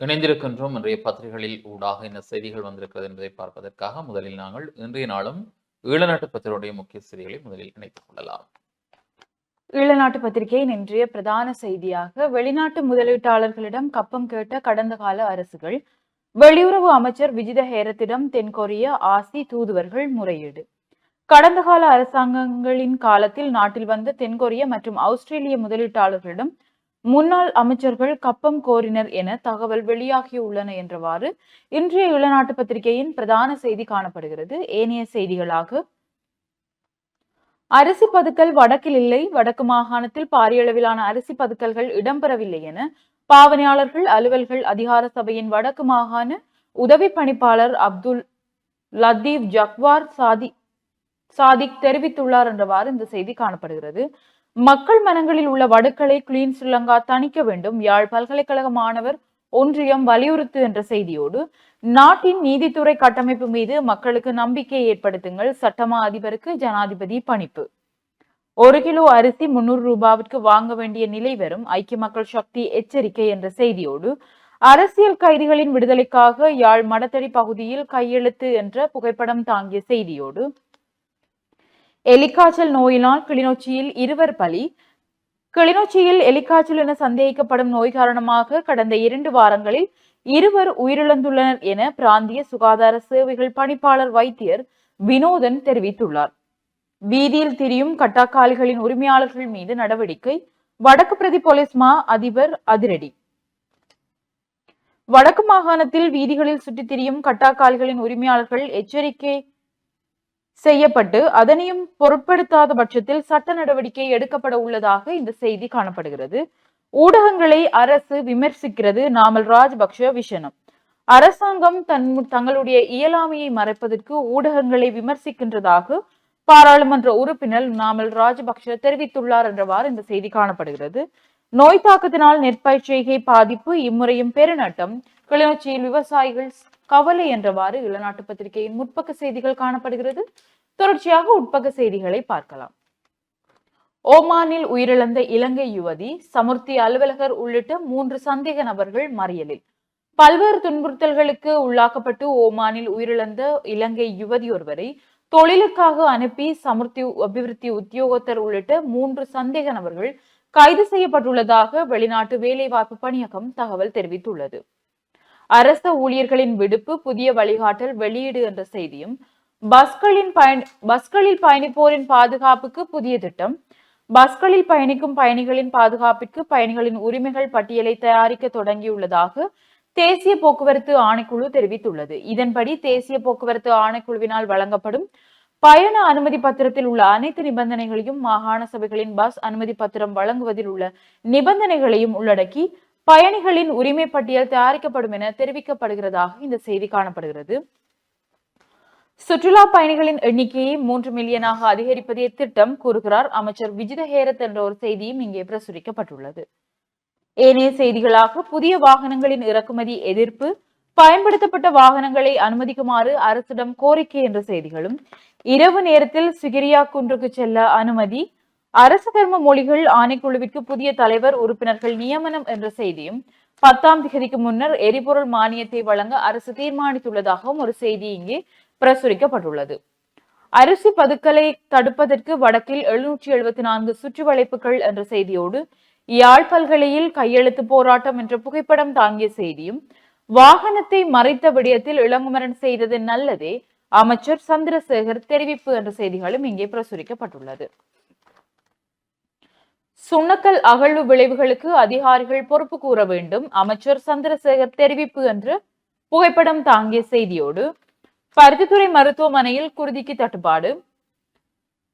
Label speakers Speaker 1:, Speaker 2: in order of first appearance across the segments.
Speaker 1: இணைந்திருக்கின்றோம். இன்றைய பத்திரிகைகளில் ஊடாக என்ன செய்திகள் வந்திருக்கிறது என்பதை பார்ப்பதற்காக முதலில் நாங்கள் இன்றைய நாளும் ஈழநாட்டு பத்திரிகையுடைய முக்கிய செய்திகளை முதலில் இணைத்துக் கொள்ளலாம்.
Speaker 2: ஈழநாட்டு பத்திரிகையின் இன்றைய பிரதான செய்தியாக வெளிநாட்டு முதலீட்டாளர்களிடம் கப்பம் கேட்ட கடந்த கால அரசுகள் வெளியுறவு அமைச்சர் விஜித ஹேரத்திடம் தென்கொரிய ஆசி தூதுவர்கள் முறையீடு. கடந்த கால அரசாங்கங்களின் காலத்தில் நாட்டில் வந்த தென்கொரிய மற்றும் ஆஸ்திரேலிய முதலீட்டாளர்களிடம் முன்னாள் அமைச்சர்கள் கப்பம் கோரினர் என தகவல் வெளியாகியுள்ளன என்றவாறு இன்றைய இளநாட்டு பத்திரிகையின் பிரதான செய்தி காணப்படுகிறது. ஏனைய செய்திகளாக அரிசி பதுக்கல் வடக்கில் இல்லை வடக்கு மாகாணத்தில் பாரிய அளவிலான அரிசி பதுக்கல்கள் இடம்பெறவில்லை என பாவனையாளர்கள் அலுவல்கள் அதிகார சபையின் வடக்கு மாகாண உதவி பணிப்பாளர் அப்துல் லத்தீப் ஜக்வார் சாதி சாதிக் தெரிவித்துள்ளார் என்றவாறு இந்த செய்தி காணப்படுகிறது. மக்கள் மனங்களில் உள்ள வடுக்களை கிளீன் ஸ்ரீலங்கா தணிக்க வேண்டும். யாழ் பல்கலைக்கழக மாணவர் ஒன்றியம் வலியுறுத்து என்ற செய்தியோடு நாட்டின் நீதித்துறை கட்டமைப்பு மீது மக்களுக்கு நம்பிக்கை ஏற்படுத்துங்கள். சட்டமா அதிபருக்கு ஜனாதிபதி பணிப்பு. ஒரு கிலோ அரிசி முன்னூறு ரூபாவிற்கு வாங்க வேண்டிய நிலை வரும். ஐக்கிய மக்கள் சக்தி எச்சரிக்கை என்ற செய்தியோடு அரசியல் கைதிகளின் விடுதலைக்காக யாழ் மடத்தடி பகுதியில் கையெழுத்து என்ற புகைப்படம் தாங்கிய செய்தியோடு எலிக்காய்ச்சல் நோயினால் கிளிநொச்சியில் இருவர் பலி. கிளிநொச்சியில் எலிக்காய்ச்சல் என சந்தேகிக்கப்படும் நோய் காரணமாக கடந்த இரண்டு வாரங்களில் இருவர் உயிரிழந்துள்ளனர் என பிராந்திய சுகாதார சேவைகள் பணிப்பாளர் வைத்தியர் வினோதன் தெரிவித்துள்ளார். வீதியில் திரியும் கட்டாக்காலிகளின் உரிமையாளர்கள் மீது நடவடிக்கை வடக்கு பிரதி போலீஸ் மா அதிபர் அதிரடி. வடக்கு மாகாணத்தில் வீதிகளில் சுற்றித் திரியும் கட்டாக்காலிகளின் உரிமையாளர்கள் எச்சரிக்கை செய்யப்பட்டு அதனையும் பொருட்படுத்தாத பட்சத்தில் சட்ட நடவடிக்கை எடுக்கப்பட உள்ளதாக இந்த செய்தி காணப்படுகிறது. ஊடகங்களை அரசு விமர்சிக்கிறது நாமல் ராஜபக்ஷ விஷனம். அரசாங்கம் தன் தங்களுடைய இயலாமையை மறைப்பதற்கு ஊடகங்களை விமர்சிக்கின்றதாக பாராளுமன்ற உறுப்பினர் நாமல் ராஜபக்ஷ தெரிவித்துள்ளார் என்றவாறு இந்த செய்தி காணப்படுகிறது. நோய் தாக்கத்தினால் நெற்பயிர் செய்கை பாதிப்பு இம்முறையும் பெருநட்டம் கிளிநொச்சியில் விவசாயிகள் கவலை என்றவாறு இளநாட்டு பத்திரிகையின் முற்பக்க செய்திகள் காணப்படுகிறது. தொடர்ச்சியாக உட்பக்க செய்திகளை பார்க்கலாம். ஓமானில் உயிரிழந்த இலங்கை யுவதி சமுர்த்தி அலுவலகர் உள்ளிட்ட மூன்று சந்தேக நபர்கள் மறியலில். பல்வேறு துன்புறுத்தல்களுக்கு உள்ளாக்கப்பட்டு ஓமானில் உயிரிழந்த இலங்கை யுவதி ஒருவரை தொழிலுக்காக அனுப்பி சமுர்த்தி அபிவிருத்தி உத்தியோகத்தர் உள்ளிட்ட மூன்று சந்தேக நபர்கள் கைது செய்யப்பட்டுள்ளதாக வெளிநாட்டு வேலைவாய்ப்பு பணியகம் தகவல் தெரிவித்துள்ளது. அரச ஊழியர்களின் விடுப்பு புதிய வழிகாட்டல் வெளியீடு என்ற செய்தியும் பஸ்களின் பயணி பஸ்களில் பயணிப்போரின் பாதுகாப்புக்கு புதிய திட்டம் பஸ்களில் பயணிக்கும் பயணிகளின் பாதுகாப்பிற்கு பயணிகளின் உரிமைகள் பட்டியலை தயாரிக்க தொடங்கியுள்ளதாக தேசிய போக்குவரத்து ஆணைக்குழு தெரிவித்துள்ளது. இதன்படி தேசிய போக்குவரத்து ஆணைக்குழுவினால் வழங்கப்படும் பயண அனுமதி பத்திரத்தில் உள்ள அனைத்து நிபந்தனைகளையும் மாகாண சபைகளின் பஸ் அனுமதி பத்திரம் வழங்குவதில் உள்ள நிபந்தனைகளையும் உள்ளடக்கி பயணிகளின் உரிமை பட்டியல் தயாரிக்கப்படும் என தெரிவிக்கப்படுகிறதாக இந்த செய்தி காணப்படுகிறது. சுற்றுலா பயணிகளின் எண்ணிக்கையை மூன்று மில்லியனாக அதிகரிப்பதே திட்டம் கூறுகிறார் அமைச்சர் விஜித ஹேரத் என்ற ஒரு செய்தியும் இங்கே பிரசுரிக்கப்பட்டுள்ளது. ஏனைய செய்திகளாக புதிய வாகனங்களின் இறக்குமதி எதிர்ப்பு பயன்படுத்தப்பட்ட வாகனங்களை அனுமதிக்குமாறு அரசிடம் கோரிக்கை என்ற செய்திகளும் இரவு நேரத்தில் சிகிரியா குன்றுக்கு செல்ல அனுமதி அரசு கர்ம மொழிகள் ஆணைக்குழுவிற்கு புதிய தலைவர் உறுப்பினர்கள் நியமனம் என்ற செய்தியும் பத்தாம் திகதிக்கு முன்னர் எரிபொருள் மானியத்தை வழங்க அரசு தீர்மானித்துள்ளதாகவும் ஒரு செய்தி இங்கே பிரசுரிக்கப்பட்டுள்ளது. அரிசி பதுக்கலை தடுப்பதற்கு வடக்கில் எழுநூற்றி எழுபத்தி நான்கு சுற்றுவளைப்புகள் என்ற செய்தியோடு யாழ் பல்கலையில் கையெழுத்து போராட்டம் என்ற புகைப்படம் தாங்கிய செய்தியும் வாகனத்தை மறைத்த விடயத்தில் இளங்குமரன் செய்தது நல்லதே அமைச்சர் சந்திரசேகர் தெரிவிப்பு என்ற செய்திகளும் இங்கே பிரசுரிக்கப்பட்டுள்ளது. சுண்ணக்கல் அகழ்வு விளைவுகளுக்கு அதிகாரிகள் பொறுப்பு கூற வேண்டும். அமைச்சர் சந்திரசேகர் தெரிவிப்பு என்று புகைப்படம் தாங்கிய செய்தியோடு பருத்தித்துறை மருத்துவமனையில் குருதிக்கு தட்டுப்பாடு.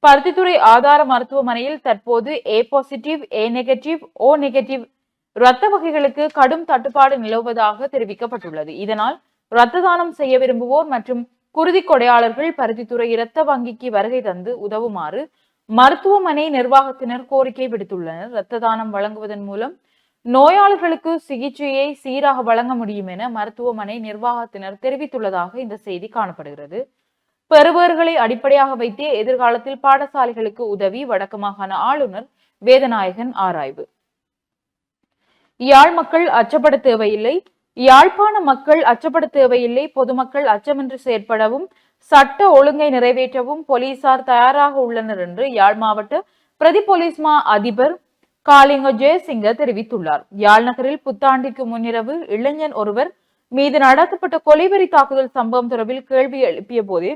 Speaker 2: பருத்தித்துறை ஆதார மருத்துவமனையில் தற்போது A positive A negative O negative இரத்த வகைகளுக்கு கடும் தட்டுப்பாடு நிலவுவதாக தெரிவிக்கப்பட்டுள்ளது. இதனால் இரத்த தானம் செய்ய விரும்புவோர் மற்றும் குருதி கொடையாளர்கள் பருத்தித்துறை இரத்த வங்கிக்கு வருகை தந்து உதவுமாறு மருத்துவமனை நிர்வாகத்தினர் கோரிக்கை விடுத்துள்ளனர். இரத்த தானம் வழங்குவதன் மூலம் நோயாளர்களுக்கு சிகிச்சையை சீராக வழங்க முடியும் என மருத்துவமனை நிர்வாகத்தினர் தெரிவித்துள்ளதாக இந்த செய்தி காணப்படுகிறது. பெறுபவர்களை அடிப்படையாக வைத்தே எதிர்காலத்தில் பாடசாலைகளுக்கு உதவி வடக்கு மாகாண ஆளுநர் வேதநாயகன் ஆராய்வு. யாழ் மக்கள் அச்சப்பட தேவையில்லை. யாழ்ப்பாண மக்கள் அச்சப்பட தேவையில்லை. பொதுமக்கள் அச்சமின்றி செயற்படவும் சட்ட ஒழுங்கை நிறைவேற்றவும் போலீசார் தயாராக உள்ளனர் என்று யாழ் மாவட்ட பிரதி போலீஸ் மா அதிபர் காலிங்க ஜெயசிங்க தெரிவித்துள்ளார். யாழ் நகரில் புத்தாண்டிற்கு முன்னிரவு இளைஞன் ஒருவர் மீது நடத்தப்பட்ட கொலைவெறி தாக்குதல் சம்பவம் தொடர்பில் கேள்வி எழுப்பிய போதே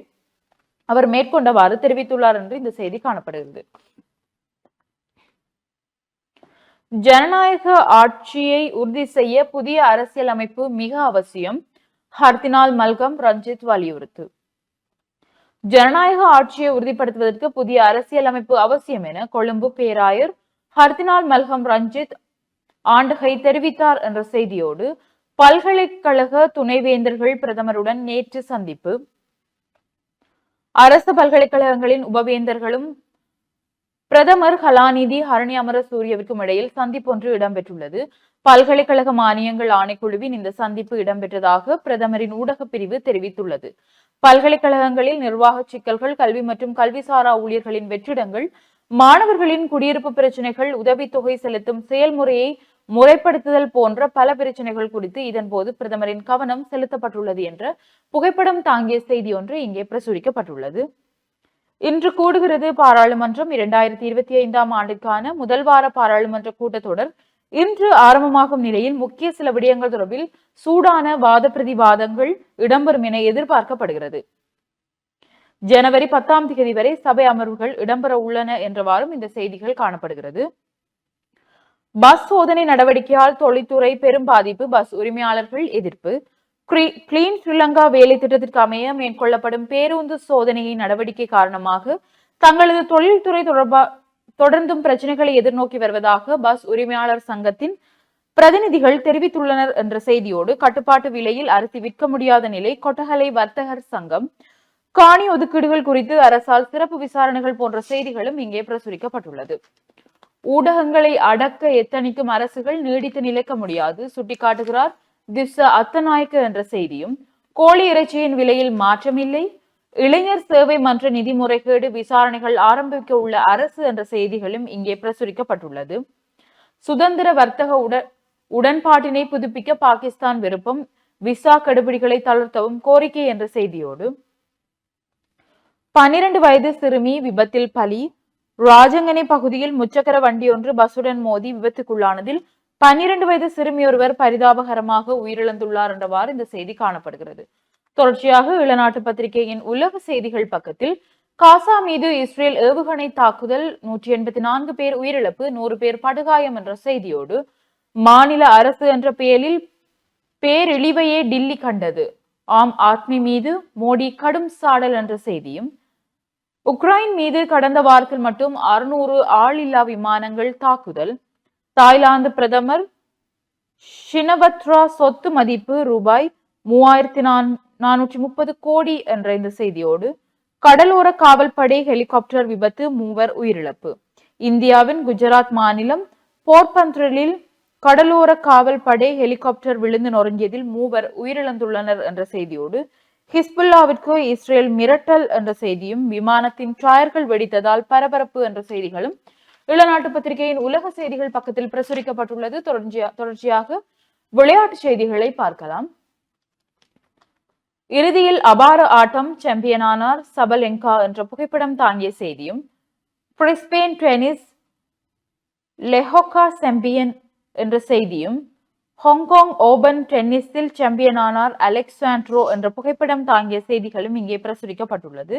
Speaker 2: அவர் மேற்கொண்டவாறு தெரிவித்துள்ளார் என்று இந்த செய்தி காணப்படுகிறது. ஜனநாயக ஆட்சியை உறுதி செய்ய புதிய அரசியல் அமைப்பு மிக அவசியம். ஹர்தினால் மல்கம் ரஞ்சித் வலியுறுத்து. ஜனநாயக ஆட்சியை உறுதிப்படுத்துவதற்கு புதிய அரசியல் அமைப்பு அவசியம் என கொழும்பு பேராயர் ஹர்தினால் மல்ஹம் ரஞ்சித் ஆண்டகை தெரிவித்தார் என்ற செய்தியோடு பல்கலைக்கழக துணைவேந்தர்கள் பிரதமருடன் நேற்று சந்திப்பு. அரசு பல்கலைக்கழகங்களின் உபவேந்தர்களும் பிரதமர் கலாநிதி ஹரணி அமரசூரியவிற்கும் இடையில் சந்திப்பு ஒன்று இடம்பெற்றுள்ளது. பல்கலைக்கழக மானியங்கள் ஆணைக்குழுவின் இந்த சந்திப்பு இடம்பெற்றதாக பிரதமரின் ஊடகப் பிரிவு தெரிவித்துள்ளது. பல்கலைக்கழகங்களில் நிர்வாக சிக்கல்கள் கல்வி மற்றும் கல்விசாரா ஊழியர்களின் வெற்றிடங்கள் மாணவர்களின் குடியிருப்பு பிரச்சனைகள் உதவித்தொகை செலுத்தும் செயல்முறையை முறைப்படுத்துதல் போன்ற பல பிரச்சனைகள் குறித்து இதன்போது பிரதமரின் கவனம் செலுத்தப்பட்டுள்ளது என்ற புகைப்படம் தாங்கிய செய்தி ஒன்று இங்கே பிரசுரிக்கப்பட்டுள்ளது. இன்று கூடுகிறது பாராளுமன்றம். இரண்டாயிரத்தி இருபத்தி ஐந்தாம் ஆண்டிற்கான முதல் வார பாராளுமன்ற கூட்டத்தொடர் இன்று ஆரம்பமாகும் நிலையில் முக்கிய சில விடயங்கள் தொடர்பில் சூடான வாத பிரதிவாதங்கள் இடம்பெறும் என எதிர்பார்க்கப்படுகிறது. ஜனவரி பத்தாம் தேதி வரை சபை அமர்வுகள் இடம்பெற உள்ளன என்றவாறும் இந்த செய்திகள் காணப்படுகிறது. பஸ் சோதனை நடவடிக்கையால் தொழில்துறை பெரும் பாதிப்பு பஸ் உரிமையாளர்கள் எதிர்ப்பு. கிளீன் ஸ்ரீலங்கா வேலை திட்டத்திற்கு அமைய மேற்கொள்ளப்படும் பேருந்து சோதனையின் நடவடிக்கை காரணமாக தங்களது தொழில்துறை தொடர்பாக தொடர்ந்தும் பிரச்சனைகளை எதிர்நோக்கி வருவதாக பஸ் உரிமையாளர் சங்கத்தின் பிரதிநிதிகள் தெரிவித்துள்ளனர் என்ற செய்தியோடு கட்டுப்பாட்டு விலையில் அரிசி விற்க முடியாத நிலை கொட்டகலை வர்த்தகர் சங்கம் காணி ஒதுக்கீடுகள் குறித்து அரசால் சிறப்பு விசாரணைகள் போன்ற செய்திகளும் இங்கே பிரசுரிக்கப்பட்டுள்ளது. ஊடகங்களை அடக்க எத்தனிக்கும் அரசுகள் நீடித்து நிலைக்க முடியாது சுட்டிக்காட்டுகிறார் திஸ்ஸ அத்தநாயக்க என்ற செய்தியும். கோழி இறைச்சியின் விலையில் மாற்றமில்லை இளைஞர் சேவை மன்ற நிதி முறைகேடு விசாரணைகள் ஆரம்பிக்க உள்ள அரசு என்ற செய்திகளும் இங்கே பிரசுரிக்கப்பட்டுள்ளது. சுதந்திர வர்த்தக உட உடன்பாட்டினை புதுப்பிக்க பாகிஸ்தான் விருப்பம் விசா கடுபிடிகளை தளர்த்தவும் கோரிக்கை என்ற செய்தியோடு. பனிரெண்டு வயது சிறுமி விபத்தில் பலி ராஜங்கனை பகுதியில் முச்சக்கர வண்டி ஒன்று பஸ்ஸுடன் மோதி விபத்துக்குள்ளானதில் பனிரெண்டு வயது சிறுமியொருவர் பரிதாபகரமாக உயிரிழந்துள்ளார் என்றவாறு இந்த செய்தி காணப்படுகிறது. தொடர்ச்சியாக இளநாட்டு பத்திரிகையின் உலக செய்திகள் பக்கத்தில் காசா மீது இஸ்ரேல் ஏவுகணை தாக்குதல் நூற்றி எண்பத்தி நான்கு பேர் உயிரிழப்பு நூறு பேர் படுகாயம் என்ற செய்தியோடு மாநில அரசு என்ற பெயரில் பேரிழிவையே டில்லி கண்டது. ஆம் ஆத்மி மீது மோடி கடும் சாடல் என்ற செய்தியும் உக்ரைன் மீது கடந்த வாரத்தில் மட்டும் அறுநூறு ஆளில்லா விமானங்கள் தாக்குதல் தாய்லாந்து பிரதமர் ஷினவத்ரா சொத்து மதிப்பு ரூபாய் மூவாயிரத்தி நான் நானூற்றி முப்பது கோடி என்ற இந்த செய்தியோடு கடலோர காவல்படை ஹெலிகாப்டர் விபத்து மூவர் உயிரிழப்பு. இந்தியாவின் குஜராத் மாநிலம் போர்பந்தரில் கடலோர காவல் படை ஹெலிகாப்டர் விழுந்து நொறுங்கியதில் மூவர் உயிரிழந்துள்ளனர் என்ற செய்தியோடு ஹிஸ்புல்லாவிற்கு இஸ்ரேல் மிரட்டல் என்ற செய்தியும் விமானத்தின் டயர்கள் வெடித்ததால் பரபரப்பு என்ற செய்திகளும் இளநாட்டு பத்திரிகையின் உலக செய்திகள் பக்கத்தில் பிரசுரிக்கப்பட்டுள்ளது. தொடர்ச்சியாக விளையாட்டு செய்திகளை பார்க்கலாம். இறுதியில் அபார ஆட்டம் சாம்பியனானார் சபலெங்கா என்ற புகைப்படம் தாங்கிய செய்தியும் பிரிஸ்பேன் டென்னிஸ் லெஹோகா சாம்பியன் என்ற செய்தியும் ஹாங்காங் ஓபன் டென்னிஸில் சாம்பியனானார் அலெக்சாண்ட்ரோ என்ற புகைப்படம் தாங்கிய செய்திகளும் இங்கே பிரசுரிக்கப்பட்டுள்ளது.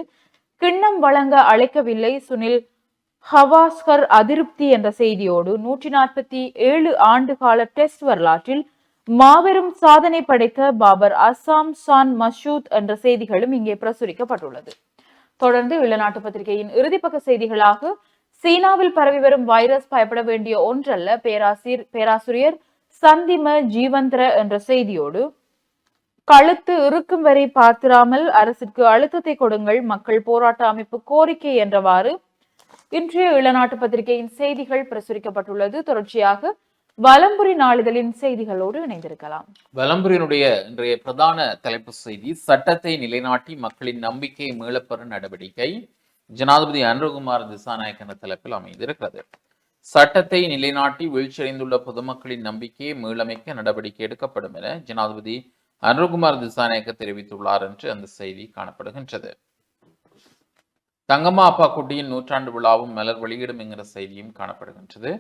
Speaker 2: கிண்ணம் வழங்க அழைக்கவில்லை சுனில் ஹவாஸ்கர் அதிருப்தி என்ற செய்தியோடு நூற்றி நாற்பத்தி ஏழு ஆண்டு கால டெஸ்ட் வரலாற்றில் மாபெரும் சாதனை படைத்த பாபர் அசாம் சான் மசூத் என்ற செய்திகளும் இங்கே பிரசுரிக்கப்பட்டுள்ளது. தொடர்ந்து வெளிநாட்டு பத்திரிகையின் இறுதிப்பக்க செய்திகளாக சீனாவில் பரவி வரும் வைரஸ் பயப்பட வேண்டிய ஒன்றல்ல பேராசிர் பேராசிரியர் சந்திம ஜீவந்திர என்ற செய்தியோடு கழுத்து இருக்கும் வரை பார்த்திராமல் அரசிற்கு அழுத்தத்தை கொடுங்கள் மக்கள் போராட்ட அமைப்பு கோரிக்கை என்றவாறு இன்றைய இளநாட்டு பத்திரிகையின் செய்திகள் பிரசுரிக்கப்பட்டுள்ளது. தொடர்ச்சியாக வலம்புரி நாளிதழின் செய்திகளோடு இணைந்திருக்கலாம்.
Speaker 1: வலம்புரியினுடைய இன்றைய பிரதான தலைப்பு செய்தி சட்டத்தை நிலைநாட்டி மக்களின் நம்பிக்கையை மீளப்பெற நடவடிக்கை ஜனாதிபதி அனுகுமார் திசாநாயக்கன தலைப்பில் அமைந்திருக்கிறது. சட்டத்தை நிலைநாட்டி வீழ்ச்சியடைந்துள்ள பொதுமக்களின் நம்பிக்கையை மீளமைக்க நடவடிக்கை எடுக்கப்படும் என ஜனாதிபதி அனுகுமார் திசாநாயக்க தெரிவித்துள்ளார் என்று அந்த செய்தி காணப்படுகின்றது. தங்கம்மா அப்பா குட்டியின் நூற்றாண்டு விழாவும் மலர் வெளியிடும் என்கிற செய்தியும் காணப்படுகின்றது.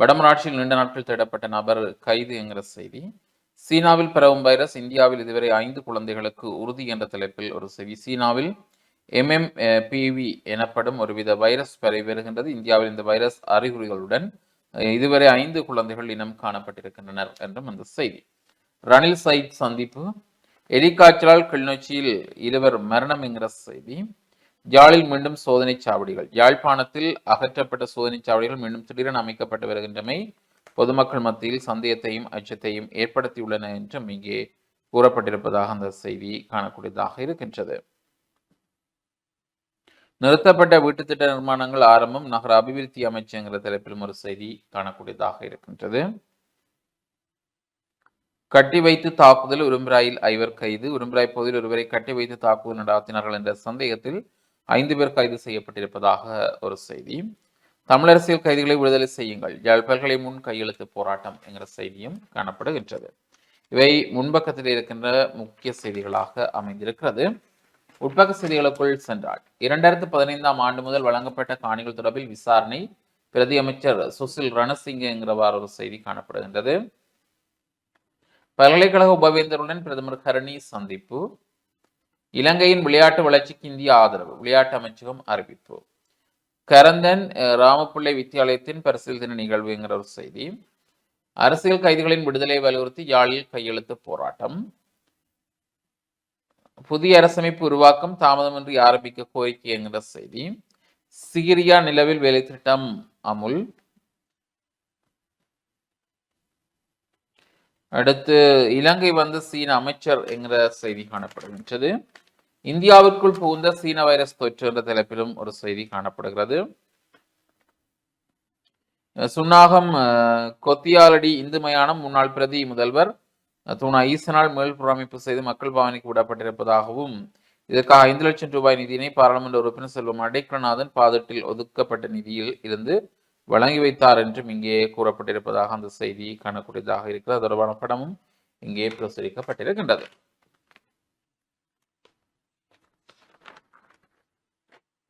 Speaker 1: வடமராட்சியில் நீண்ட நாட்கள் தேடப்பட்ட நபர் கைது என்கிற செய்தி. சீனாவில் பரவும் வைரஸ் இந்தியாவில் இதுவரை ஐந்து குழந்தைகளுக்கு உறுதி என்ற தலைப்பில் ஒரு செய்தி. சீனாவில் எம்எம் பிவி எனப்படும் ஒருவித வைரஸ் பரவி வருகின்றது. இந்தியாவில் இந்த வைரஸ் அறிகுறிகளுடன் இதுவரை ஐந்து குழந்தைகள் இனம் காணப்பட்டிருக்கின்றனர் என்றும் அந்த செய்தி. ரணில் சயித் சந்திப்பு. எலிக்காய்ச்சலால் கிளிநொச்சியில் இருவர் மரணம் என்கிற செய்தி. யாழில் மீண்டும் சோதனை சாவடிகள். யாழ்ப்பாணத்தில் அகற்றப்பட்ட சோதனை சாவடிகள் மீண்டும் திடீரென அமைக்கப்பட்டு வருகின்றமை பொதுமக்கள் மத்தியில் சந்தேகத்தையும் அச்சத்தையும் ஏற்படுத்தியுள்ளன என்றும் இங்கே கூறப்பட்டிருப்பதாக அந்த செய்தி காணக்கூடியதாக இருக்கின்றது. நிறுத்தப்பட்ட வீட்டு திட்ட நிர்மாணங்கள் ஆரம்பம் நகர அபிவிருத்தி அமைச்சுங்கிற தலைப்பிலும் ஒரு செய்தி காணக்கூடியதாக இருக்கின்றது. கட்டி வைத்து தாக்குதல் உரும்பிராயில் ஐவர் கைது உரும்பிராய் பகுதியில் ஒருவரை கட்டி வைத்து தாக்குதல் நடாத்தினார்கள் என்ற சந்தேகத்தில் ஐந்து பேர் கைது செய்யப்பட்டிருப்பதாக ஒரு செய்தி. தமிழரசியல் கைதிகளை விடுதலை செய்யுங்கள். யாழ் பல்கலை முன் கையெழுத்து போராட்டம் என்கிற செய்தியும் காணப்படுகின்றது. இவை முன்பக்கத்தில் இருக்கின்ற முக்கிய செய்திகளாக அமைந்திருக்கிறது. உட்பக்க செய்திகளுக்குள் சென்றால் இரண்டாயிரத்து பதினைந்தாம் ஆண்டு முதல் வழங்கப்பட்ட காணிகள் தொடர்பில் விசாரணை பிரதி அமைச்சர் சுசில் ரணசிங்க என்கிறவாறு ஒரு செய்தி காணப்படுகின்றது. பல்கலைக்கழக உபவேந்தருடன் பிரதமர் கரணி சந்திப்பு இலங்கையின் விளையாட்டு வளர்ச்சிக்கு இந்திய ஆதரவு. விளையாட்டு அமைச்சகம் அறிவிப்பு. கரந்தன் ராமப்பிள்ளை வித்தியாலயத்தின் பரிசில் தின நிகழ்வு என்கிற ஒரு செய்தி. அரசியல் கைதிகளின் விடுதலை வலியுறுத்தி யாழில் கையெழுத்து போராட்டம். புதிய அரசமைப்பு உருவாக்கம் தாமதமின்றி ஆரம்பிக்க கோரிக்கை என்கிற செய்தி. சிகிரியா நிலவில் வேலை திட்டம் அமுல். அடுத்து இலங்கை வந்து சீன அமைச்சர் என்கிற செய்தி காணப்படுகின்றது. இந்தியாவிற்குள் புகுந்த சீன வைரஸ் தொற்று என்ற தலைப்பிலும் ஒரு செய்தி காணப்படுகிறது. சுன்னாகம் கொத்தியாலடி இந்து மயானம் முன்னாள் பிரதி முதல்வர் துணா ஈசனால் மேல் புறமைப்பு செய்து மக்கள் பாவனைக்கு விடப்பட்டிருப்பதாகவும் இதற்காக ஐந்து லட்சம் ரூபாய் நிதியினை பாராளுமன்ற உறுப்பினர் செல்வம் அடைக்கலநாதன் பாதட்டில் ஒதுக்கப்பட்ட நிதியில் இருந்து வழங்கி வைத்தார் என்றும் இங்கே கூறப்பட்டிருப்பதாக அந்த செய்தி காணக்கூடியதாக இருக்கிறது. தொடர்பான படமும் இங்கே பிரசுரிக்கப்பட்டிருக்கின்றது.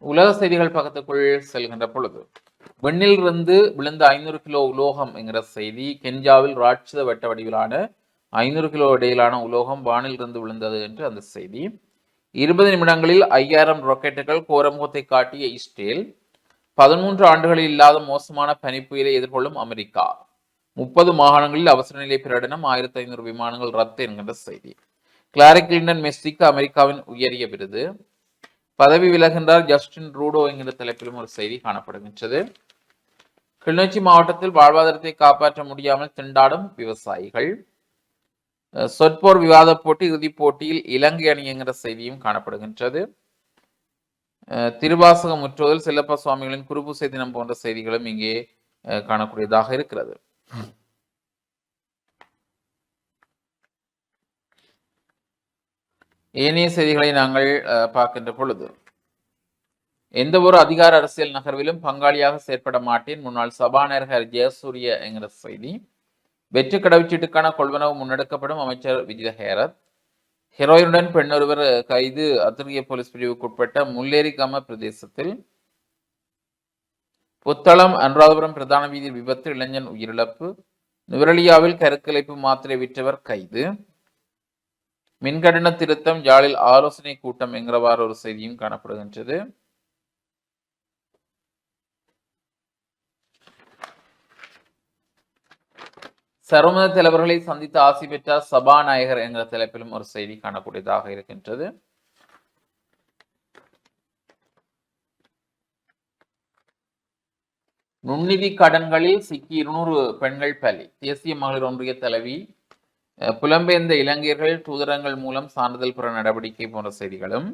Speaker 1: உலக செய்திகள் பக்கத்துக்குள் செல்கின்ற பொழுது விண்ணில் இருந்து விழுந்த ஐநூறு கிலோ உலோகம் என்கிற செய்தி கென்யாவில் ராட்சத வட்ட வடிவிலான ஐநூறு கிலோ இடையிலான உலோகம் வானில் இருந்து விழுந்தது என்று அந்த செய்தி. இருபது நிமிடங்களில் ஐயாயிரம் ராக்கெட்டுகள் கோரமுகத்தை காட்டிய இஸ்ரேல் பதிமூன்று ஆண்டுகளில் இல்லாத மோசமான பனிப்புயலை எதிர்கொள்ளும் அமெரிக்கா முப்பது மாகாணங்களில் அவசர நிலை பிரகடனம் ஆயிரத்தி ஐநூறு விமானங்கள் ரத்து என்கின்ற செய்தி. கிளாரி கிளின்டன் மெஸ்ஸிக்கு அமெரிக்காவின் உயரிய விருது. பதவி விலகின்றார் ஜஸ்டின் ரூடோ என்கிற தலைப்பிலும் ஒரு செய்தி காணப்படுகின்றது. கிளிநொச்சி மாவட்டத்தில் வாழ்வாதாரத்தை காப்பாற்ற முடியாமல் திண்டாடும் விவசாயிகள். அஹ் சொற்போர் விவாத போட்டி இறுதிப் போட்டியில் இலங்கை அணி என்கிற செய்தியும் காணப்படுகின்றது. அஹ் திருவாசக முற்றோதல் செல்லப்ப சுவாமிகளின் குருபூசை தினம் போன்ற செய்திகளும் இங்கே காணக்கூடியதாக இருக்கிறது. ஏனைய செய்திகளை நாங்கள் பார்க்கின்ற பொழுது. எந்த ஒரு அதிகார அரசியல் நகர்விலும் பங்காளியாக செயற்பட மாட்டேன். முன்னாள் சபாநாயகர் ஜெயசூரிய என்கிற செய்தி. வெற்றி கடவுச்சீட்டுக்கான கொள்வனவு முன்னெடுக்கப்படும் அமைச்சர் விஜய ஹேரத். ஹெரோயினுடன் பெண்ணொருவர் கைது அத்திரிய போலீஸ் பிரிவுக்குட்பட்ட முல்லேரிகம பிரதேசத்தில். புத்தளம் அனுராதபுரம் பிரதான வீதி விபத்து இளைஞன் உயிரிழப்பு. நுவரலியாவில் கருக்கலைப்பு மாத்திரை விற்றவர் கைது. மின்கட்டண திருத்தம் யாழில் ஆலோசனை கூட்டம் என்கிறவாறு ஒரு செய்தியும் காணப்படுகின்றது. சர்வமத தலைவர்களை சந்தித்து ஆசி பெற்றார் சபாநாயகர் என்ற தலைப்பிலும் ஒரு செய்தி காணக்கூடியதாக இருக்கின்றது. நுண்ணிதி கடன்களில் சிக்கி இருநூறு பெண்கள் பலி. தேசிய மகளிர் ஒன்றிய தலைவி புலம்பெயர்ந்த இளைஞர்கள் தூதரங்கள் மூலம் சான்றிதழ் பெற நடவடிக்கை போன்ற செய்திகளும்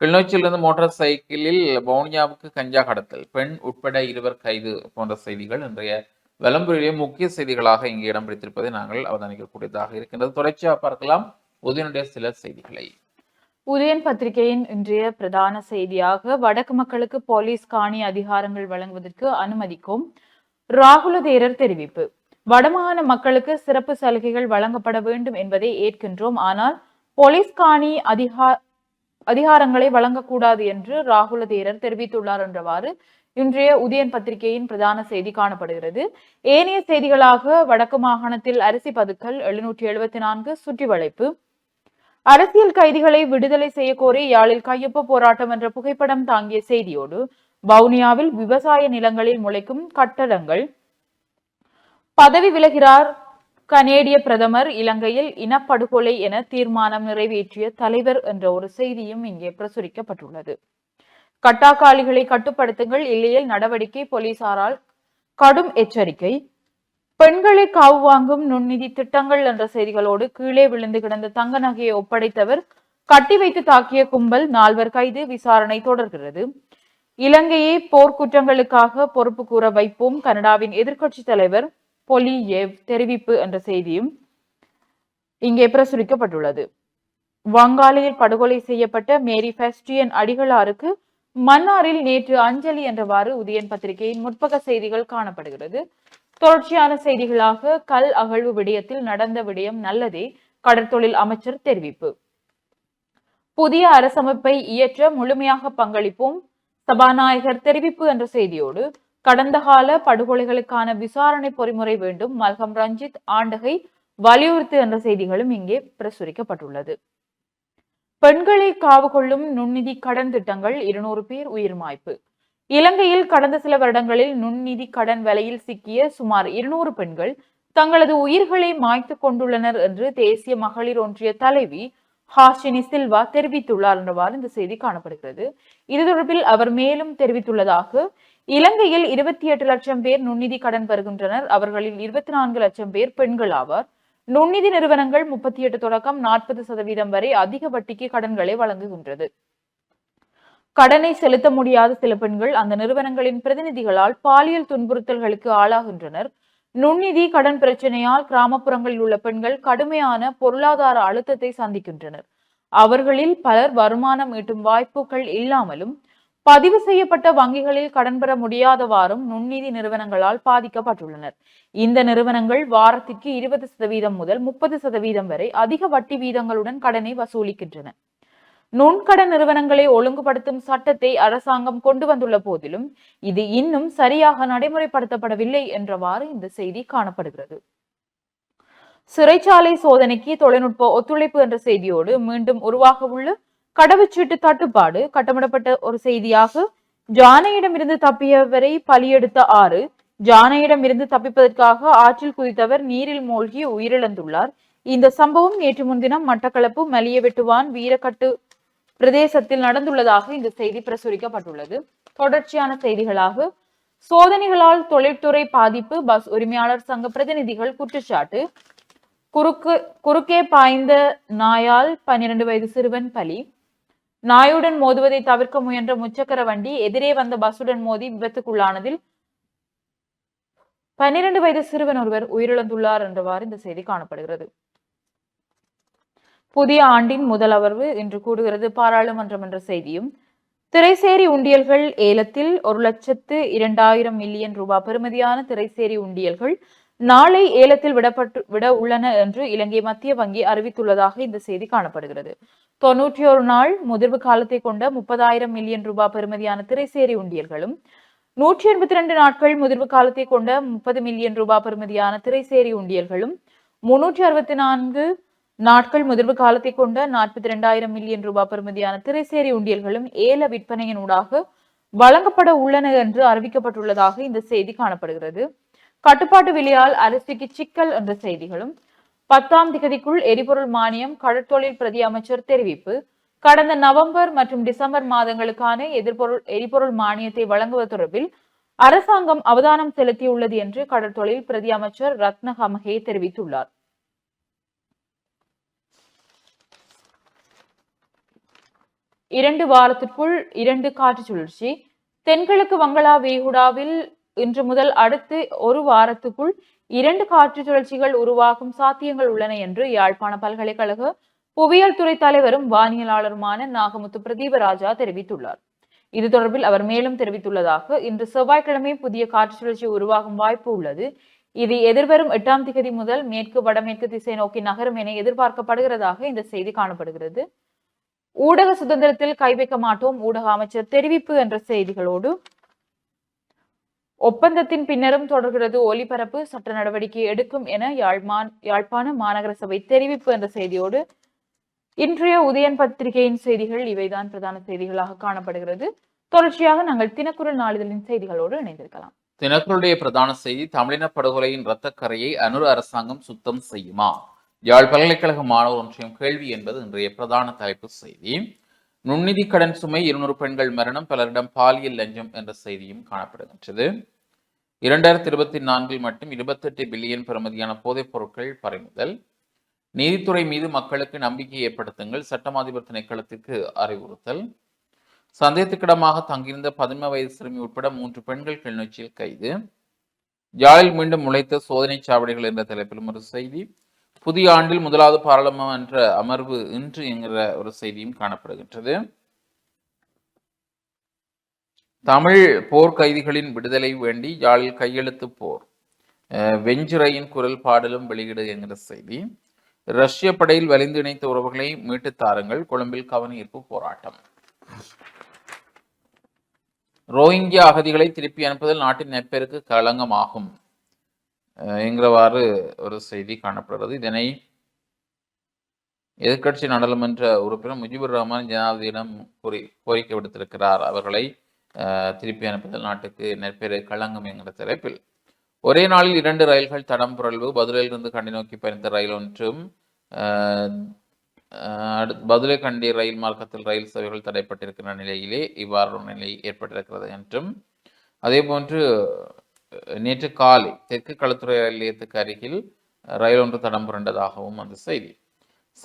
Speaker 1: கிளிநொச்சியிலிருந்து மோட்டார் சைக்கிளில் வவுனியாவுக்கு கஞ்சா கடத்தல் பெண் உட்பட இருவர் கைது போன்ற செய்திகள் இன்றைய விளம்பரிலே முக்கிய செய்திகளாக இங்கே இடம் பிடித்திருப்பதை நாங்கள் அவதானிக்கக்கூடியதாக இருக்கின்றது. தொடர்ச்சியாக பார்க்கலாம். உதயனுடைய சில செய்திகளை.
Speaker 2: உதயன் பத்திரிகையின் இன்றைய பிரதான செய்தியாக வடக்கு மக்களுக்கு போலீஸ் காணி அதிகாரங்கள் வழங்குவதற்கு அனுமதிக்கும் ராகுல தேரர் தெரிவிப்பு. வடமாகாண மக்களுக்கு சிறப்பு சலுகைகள் வழங்கப்பட வேண்டும் என்பதை ஏற்கின்றோம். ஆனால் போலீஸ் காணி அதிகா அதிகாரங்களை வழங்கக்கூடாது என்று ராகுல தேரர் தெரிவித்துள்ளார் என்றவாறு இன்றைய உதயன் பத்திரிகையின் பிரதான செய்தி காணப்படுகிறது. ஏனைய செய்திகளாக வடக்கு மாகாணத்தில் அரிசி பதுக்கல் எழுநூற்றி எழுபத்தி நான்கு சுற்றி வளைப்பு அரசியல் கைதிகளை விடுதலை செய்ய கோரி யாழில் கையொப்ப போராட்டம் என்ற புகைப்படம் தாங்கிய செய்தியோடு வவுனியாவில் விவசாய நிலங்களில் முளைக்கும் கட்டடங்கள் பதவி விலகிறார் கனேடிய பிரதமர். இலங்கையில் இனப்படுகொலை என தீர்மானம் நிறைவேற்றிய தலைவர் என்ற ஒரு செய்தியும் இங்கே பிரசுரிக்கப்பட்டுள்ளது. கட்டாக்காளிகளை கட்டுப்படுத்துங்கள் இல்லையில் நடவடிக்கை போலீசாரால் கடும் எச்சரிக்கை. பெண்களை காவு வாங்கும் நுண்ணிதி திட்டங்கள் என்ற செய்திகளோடு கீழே விழுந்து கிடந்த தங்க நகையை ஒப்படைத்தவர் கட்டி வைத்து தாக்கிய கும்பல் நால்வர் கைது விசாரணை தொடர்கிறது. இலங்கையை போர்க்குற்றங்களுக்காக பொறுப்பு கூற வைப்போம் கனடாவின் எதிர்க்கட்சி தலைவர் பொலியேவ் தெரிவிப்பு என்ற செய்தியும் இங்கே பிரசுரிக்கப்பட்டுள்ளது. வங்காளியில் படுகொலை செய்யப்பட்ட மேரி ஃபெஸ்டியன் அடிகளாருக்கு மன்னாரில் நேற்று அஞ்சலி என்றவாறு உதயன் பத்திரிகையின் முற்பக செய்திகள் காணப்படுகிறது. தொடர்ச்சியான செய்திகளாக கல் அகழ்வு விடயத்தில் நடந்த விடயம் நல்லதே கடற்தொழில் அமைச்சர் தெரிவிப்பு. புதிய அரசமைப்பை இயற்ற முழுமையாக பங்களிப்போம் சபாநாயகர் தெரிவிப்பு என்ற செய்தியோடு கடந்த கால படுகொலைகளுக்கான விசாரணை பொறிமுறை வேண்டும். மல்கம் ரஞ்சித் ஆண்டகை வலியுறுத்து என்ற செய்திகளும் இங்கே பிரசுரிக்கப்பட்டுள்ளது. பெண்களை காவு கொள்ளும் நுண்ணிதி கடன் திட்டங்கள் இருநூறு பேர் உயிர் மாய்ப்பு. இலங்கையில் கடந்த சில வருடங்களில் நுண்நிதி கடன் வலையில் சிக்கிய சுமார் இருநூறு பெண்கள் தங்களது உயிர்களை மாய்த்து கொண்டுள்ளனர் என்று தேசிய மகளிர் ஒன்றிய தலைவி ஹாஷினி சில்வா தெரிவித்துள்ளார் என்றவாறு இந்த செய்தி காணப்படுகிறது. இது தொடர்பில் அவர் மேலும் தெரிவித்துள்ளதாக இலங்கையில் இருபத்தி எட்டு லட்சம் பேர் நுண்ணிதி கடன் பெறுகின்றனர் அவர்களில் இருபத்தி நான்கு லட்சம் பேர் பெண்கள் ஆவார். நுண்ணிதி நிறுவனங்கள் முப்பத்தி எட்டு தொடக்கம் நாற்பது சதவீதம் வரை அதிக வட்டிக்கு கடன்களை வழங்குகின்றது. கடனை செலுத்த முடியாத சில பெண்கள் அந்த நிறுவனங்களின் பிரதிநிதிகளால் பாலியல் துன்புறுத்தல்களுக்கு ஆளாகின்றனர். நுண்ணிதி கடன் பிரச்சனையால் கிராமப்புறங்களில் உள்ள பெண்கள் கடுமையான பொருளாதார அழுத்தத்தை சந்திக்கின்றனர். அவர்களில் பலர் வருமானம் ஈட்டும் வாய்ப்புகள் இல்லாமலும் பதிவு செய்யப்பட்ட வங்கிகளில் கடன் பெற முடியாதவாறும் நுண்ணிதி நிறுவனங்களால் பாதிக்கப்பட்டுள்ளனர். இந்த நிறுவனங்கள் வாரத்திற்கு இருபது சதவீதம் முதல் முப்பது சதவீதம் வரை அதிக வட்டி வீதங்களுடன் கடனை வசூலிக்கின்றன. நுண்கடன் நிறுவனங்களை ஒழுங்குபடுத்தும் சட்டத்தை அரசாங்கம் கொண்டு வந்துள்ள போதிலும் இது இன்னும் சரியாக நடைமுறைப்படுத்தப்படவில்லை என்றவாறு இந்த செய்தி காணப்படுகிறது. சிறைச்சாலை சோதனைக்கு தொழில்நுட்ப ஒத்துழைப்பு என்ற செய்தியோடு மீண்டும் உருவாக உள்ள கடவுச்சீட்டு தட்டுப்பாடு கட்டமிடப்பட்ட ஒரு செய்தியாக ஜானையிடம் இருந்து தப்பியவரை பலியெடுத்த ஆறு ஜானையிடம் இருந்து தப்பிப்பதற்காக ஆற்றில் குதித்தவர் நீரில் மூழ்கி உயிரிழந்துள்ளார். இந்த சம்பவம் நேற்று முன்தினம் மட்டக்களப்பு மலியவெட்டுவான் வீரக்கட்டு பிரதேசத்தில் நடந்துள்ளதாக இந்த செய்தி பிரசுரிக்கப்பட்டுள்ளது. தொடர்ச்சியான செய்திகளாக சோதனைகளால் தொழில்துறை பாதிப்பு பஸ் உரிமையாளர் சங்க பிரதிநிதிகள் குற்றச்சாட்டு குறுக்கு குறுக்கே பாய்ந்த நாயால் பன்னிரண்டு வயது சிறுவன் பலி நாயுடன் மோதுவதை தவிர்க்க முயன்ற முச்சக்கர வண்டி எதிரே வந்த பஸ்ஸுடன் மோதி விபத்துக்குள்ளானதில் பன்னிரண்டு வயது சிறுவன் ஒருவர் உயிரிழந்துள்ளார் என்றவாறு இந்த செய்தி காணப்படுகிறது. புதிய ஆண்டின் முதல் அமர்வு இன்று கூடுகிறது. பாராளுமன்றம் என்ற செய்தியும் திரைசேரி உண்டியல்கள் ஏலத்தில் ஒரு லட்சத்து இரண்டாயிரம் மில்லியன் ரூபாய் பெறுமதியான திரைசேரி உண்டியல்கள் நாளை ஏலத்தில் விடப்பட்டு விட உள்ளன என்று இலங்கை மத்திய வங்கி அறிவித்துள்ளதாக இந்த செய்தி காணப்படுகிறது. தொன்னூற்றி ஒரு நாள் முதிர்வு காலத்தை கொண்ட முப்பதாயிரம் மில்லியன் ரூபாய் பெறுமதியான திரைசேரி உண்டியல்களும் நூற்றி எண்பத்தி ரெண்டு நாட்கள் முதிர்வு காலத்தை கொண்ட முப்பது மில்லியன் ரூபாய் பெறுமதியான திரைசேரி உண்டியல்களும் முன்னூற்றி அறுபத்தி நான்கு நாட்கள் முதிர்வு காலத்தை கொண்ட நாற்பத்தி இரண்டாயிரம் மில்லியன் ரூபாய் பெறுமதியான திரைசேரி உண்டியல்களும் ஏல விற்பனையின் ஊடாக வழங்கப்பட உள்ளன என்று அறிவிக்கப்பட்டுள்ளதாக இந்த செய்தி காணப்படுகிறது. கட்டுப்பாட்டு விலையால் அரிசிக்கு சிக்கல் என்ற செய்திகளும் பத்தாம் திகதிக்குள் எரிபொருள் மானியம் கடற்தொழில் பிரதி அமைச்சர் தெரிவிப்பு கடந்த நவம்பர் மற்றும் டிசம்பர் மாதங்களுக்கான எதிர்பொருள் எரிபொருள் மானியத்தை வழங்குவது தொடர்பில் அரசாங்கம் அவதானம் செலுத்தியுள்ளது என்று கடற்தொழில் பிரதி அமைச்சர் ரத்ன ஹமகே தெரிவித்துள்ளார். இரண்டு வாரத்திற்குள் இரண்டு காற்று சுழற்சி தென்கிழக்கு வங்களா விரிகுடாவில் இன்று முதல் அடுத்து ஒரு வாரத்துக்குள் இரண்டு காற்று சுழற்சிகள் உருவாகும் சாத்தியங்கள் உள்ளன என்று யாழ்ப்பாண பல்கலைக்கழக புவியியல் துறை தலைவரும் வானியலாளருமான நாகமுத்து பிரதீபராஜா தெரிவித்துள்ளார். இது தொடர்பில் அவர் மேலும் தெரிவித்துள்ளதாக இன்று செவ்வாய்க்கிழமை புதிய காற்று சுழற்சி உருவாகும் வாய்ப்பு உள்ளது. இது எதிர்வரும் எட்டாம் திகதி முதல் மேற்கு வடமேற்கு திசை நோக்கி நகரும் என எதிர்பார்க்கப்படுகிறதாக இந்த செய்தி காணப்படுகிறது. ஊடக சுதந்திரத்தில் கை வைக்க மாட்டோம் ஊடக அமைச்சர் தெரிவிப்பு என்ற செய்திகளோடு ஒப்பந்தத்தின் பின்னரும் தொடர்கிறது. ஒலிபரப்பு சட்ட நடவடிக்கை எடுக்கும் என யாழ்மான் யாழ்ப்பாண மாநகர சபை தெரிவிப்பு என்ற செய்தியோடு இன்றைய உதயன் பத்திரிகையின் செய்திகள் இவைதான். பிரதான செய்திகளாக காணப்படுகிறது. தொடர்ச்சியாக நாங்கள் தினக்குரல் நாளிதழின் செய்திகளோடு இணைந்திருக்கலாம்.
Speaker 1: தினக்குரலுடைய பிரதான செய்தி தமிழின படுகொலையின் இரத்தக்கரையை அனுர் அரசாங்கம் சுத்தம் செய்யுமா? யாழ் பல்கலைக்கழக மாணவர் ஒன்றியம் கேள்வி என்பது இன்றைய பிரதான தலைப்பு செய்தி. நுண்ணிதி கடன் சுமை இருநூறு பெண்கள் மரணம் பலரிடம் பாலியல் லஞ்சம் என்ற செய்தியும் காணப்படுகின்றது. இரண்டாயிரத்தி இருபத்தி நான்கில் மட்டும் இருபத்தெட்டு பில்லியன் பெறுமதியான போதைப் பொருட்கள் பறிமுதல் நீதித்துறை மீது மக்களுக்கு நம்பிக்கை ஏற்படுத்துங்கள் சட்டமாதிபர் திணைக்களத்திற்கு அறிவுறுத்தல். சந்தேகத்துக்கிடமாக தங்கியிருந்த பதின்ம வயது சிறுமி உட்பட மூன்று பெண்கள் கிளிநொச்சியில் கைது. ஜாலில் மீண்டும் முளைத்த சோதனை சாவடிகள் என்ற தலைப்பிலும் ஒரு செய்தி. புதிய ஆண்டில் முதலாவது பாராளுமன்ற அமர்வு இன்று என்கிற ஒரு செய்தியும் காணப்படுகின்றது. தமிழ் போர் கைதிகளின் விடுதலை வேண்டி யாழில் கையெழுத்து போர். அஹ் வெஞ்சுரையின் குரல் பாடலும் வெளியிடு என்கிற செய்தி. ரஷ்ய படையில் வலிந்து இணைத்த உறவுகளை மீட்டு தாருங்கள். கொழும்பில் கவனீர்ப்பு போராட்டம். ரோஹிங்கியா அகதிகளை திருப்பி அனுப்புதல் நாட்டின் நெப்பெருக்கு களங்கமாகும். என்கிறவாறு ஒரு செய்தி காணப்படுகிறது. இதனை எதிர்க்கட்சி நாடாளுமன்ற உறுப்பினர் முஜிபுர் ரஹ்மான் ஜனாதிபதியிடம் கோரி கோரிக்கை விடுத்திருக்கிறார். அவர்களை திருப்பி அனுப்புதல் நாட்டுக்கு நெற்பேறு களங்கம் என்கிற தலைப்பில். ஒரே நாளில் இரண்டு ரயில்கள் தடம் புரள்வு. பதுரையிலிருந்து கண்டி நோக்கி பயணித்த ரயில் ஒன்றும் அஹ், கண்டி ரயில் மார்க்கத்தில் ரயில் சேவைகள் தடைப்பட்டிருக்கிற நிலையிலே இவ்வாறு நிலை ஏற்பட்டிருக்கிறது என்றும். அதே போன்று நேற்று காலை தெற்கு களத்துறை நிலையத்துக்கு அருகில் ரயில் ஒன்று தடம் புரண்டதாகவும் அந்த செய்தி.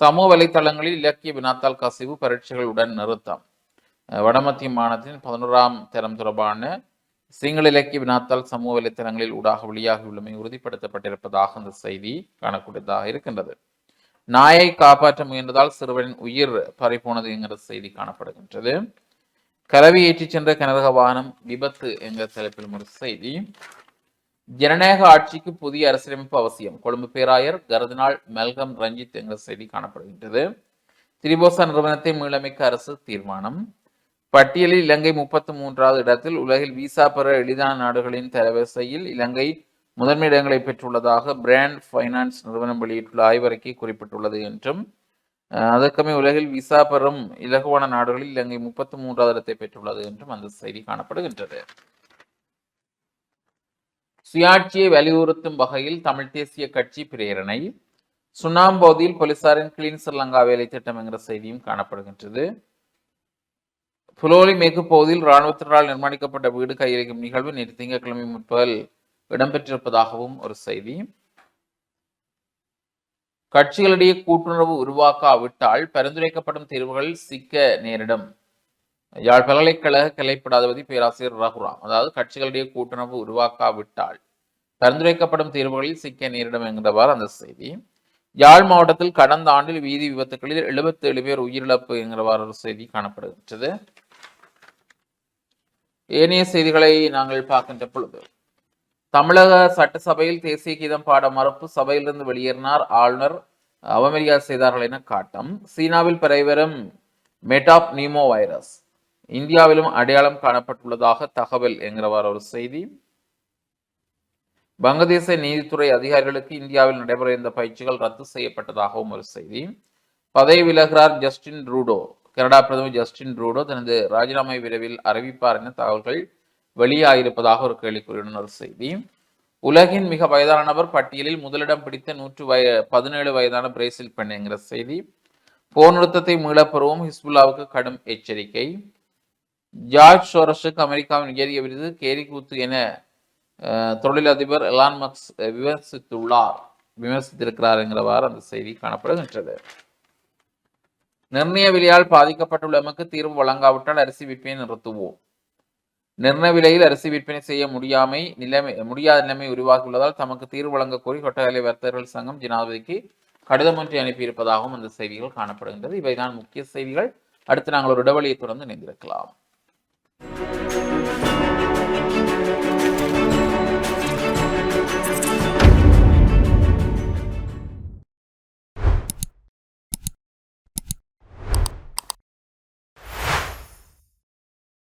Speaker 1: சமூக வலைத்தளங்களில் இலக்கிய வினாத்தாள் கசிவு பரீட்சைகளுடன் நிறுத்தம். வடமத்திய மாநிலத்தின் பதினோராம் தரம் தொடர்பான சிங்கள இலக்கிய வினாத்தால் சமூக வலைத்தளங்களில் ஊடாக வெளியாகியுள்ளமை உறுதிப்படுத்தப்பட்டிருப்பதாக அந்த செய்தி காணக்கூடியதாக இருக்கின்றது. நாயை காப்பாற்ற முயன்றதால் சிறுவனின் உயிர் பறிபோனது என்கிற செய்தி காணப்படுகின்றது. கலவி ஏற்றிச் சென்ற கனரக வாகனம் விபத்து என்ற தலைப்பில் ஒரு செய்தி. ஜனநாயக ஆட்சிக்கு புதிய அரசியலமைப்பு அவசியம். கொழும்பு பேராயர் கருதினால் மெல்கம் ரஞ்சித் என்ற செய்தி காணப்படுகின்றது. திரிபோசா நிறுவனத்தை மீளமைக்க அரசு தீர்மானம். பட்டியலில் இலங்கை முப்பத்து மூன்றாவது இடத்தில் உலகில் விசா பெற எளிதான நாடுகளின் தரவரிசையில் இலங்கை முதன்மை இடங்களை பெற்றுள்ளதாக பிராண்ட் ஃபைனான்ஸ் நிறுவனம் வெளியிட்டுள்ள ஆய்வறிக்கை குறிப்பிட்டுள்ளது என்றும் அதற்கமே உலகில் விசா பெறும் இலகுவான நாடுகளில் இலங்கை முப்பத்தி மூன்றாவது இடத்தை பெற்றுள்ளது என்றும் அந்த செய்தி காணப்படுகின்றது. சுயாட்சியை வலியுறுத்தும் வகையில் தமிழ் தேசிய கட்சி பிரேரணை சுண்ணாம்போதியில் போலீசாரின் கிளீன் ஸ்ரீலங்கா வேலை திட்டம் என்கிற செய்தியும் காணப்படுகின்றது. புலோலி மேற்கு பகுதியில் இராணுவத்தினரால் நிர்மாணிக்கப்பட்ட வீடு கையளிக்கும் நிகழ்வு நேற்று திங்கட்கிழமை முற்பகல் இடம்பெற்றிருப்பதாகவும் ஒரு செய்தி. கட்சிகளிடையே கூட்டுணர்வு உருவாக்காவிட்டால் பரிந்துரைக்கப்படும் தீர்வுகளில் சிக்க நேரிடும். யாழ் பல்கலைக்கழக கலைப்படாதபதி பேராசிரியர் ரகுராம். அதாவது கட்சிகளிடையே கூட்டுணர்வு உருவாக்காவிட்டால் பரிந்துரைக்கப்படும் தீர்வுகளில் சிக்க நேரிடும் என்கிறவாறு அந்த செய்தி. யாழ் மாவட்டத்தில் கடந்த ஆண்டில் வீதி விபத்துகளில் 77 பேர் உயிரிழப்பு என்கிறவாறு ஒரு செய்தி காணப்படுகின்றது. ஏனைய செய்திகளை நாங்கள் பார்க்கின்ற பொழுது தமிழக சட்டசபையில் தேசிய கீதம் பாட மறுப்பு சபையிலிருந்து வெளியேறினார் ஆளுநர் அவமரியாதை செய்தார்கள் என காட்டம். சீனாவில் பரவிவரும் மெட்டாப் நீமோ வைரஸ். இந்தியாவிலும் அடையாளம் காணப்பட்டுள்ளதாக தகவல் என்கிறவாறு ஒரு செய்தி. வங்கதேச நீதித்துறை அதிகாரிகளுக்கு இந்தியாவில் நடைபெற இருந்த பயிற்சிகள் ரத்து செய்யப்பட்டதாகவும் ஒரு செய்தி. பதவி விலகிறார் ஜஸ்டின் ரூடோ. கனடா பிரதமர் ஜஸ்டின் ரூடோ தனது ராஜினாமை விரைவில் அறிவிப்பார் என தகவல்கள் வெளியாயிருப்பதாக ஒரு கேள்விக்குறியுடன் ஒரு செய்தி. உலகின் மிக வயதான நபர் பட்டியலில் முதலிடம் பிடித்த நூற்று வய பதினேழு வயதான பிரேசில் பெண் என்கிற செய்தி. போர் நிறுத்தத்தை மீளப்பெறுவோம் ஹிஸ்புல்லாவுக்கு கடும் எச்சரிக்கை. ஜார்ஜ் சோரஸுக்கு அமெரிக்காவின் உயரிய விருது கேரி கூத்து என தொழிலதிபர் எலான் மக்ஸ் விமர்சித்துள்ளார். விமர்சித்திருக்கிறார் என்கிறவாறு அந்த செய்தி காணப்படுகின்றது. நிர்ணய விலையால் பாதிக்கப்பட்டுள்ள எமக்கு தீர்வு வழங்காவிட்டால் அரிசி விற்பனை நிறுத்துவோம். நிர்ணய விலையில் அரிசி விற்பனை செய்ய முடியாமை நிலைமை முடியாத நிலைமை உருவாகியுள்ளதால் தமக்கு தீர்வு வழங்க கோரி கொட்டகலை வர்த்தகர்கள் சங்கம் ஜனாதிபதிக்கு கடிதம் ஒன்றை அனுப்பியிருப்பதாகவும் அந்த செய்திகள் காணப்படுகின்றது. இவைதான் முக்கிய செய்திகள். அடுத்து நாங்கள் ஒரு இடைவெளியை தொடர்ந்து இணைந்திருக்கலாம்.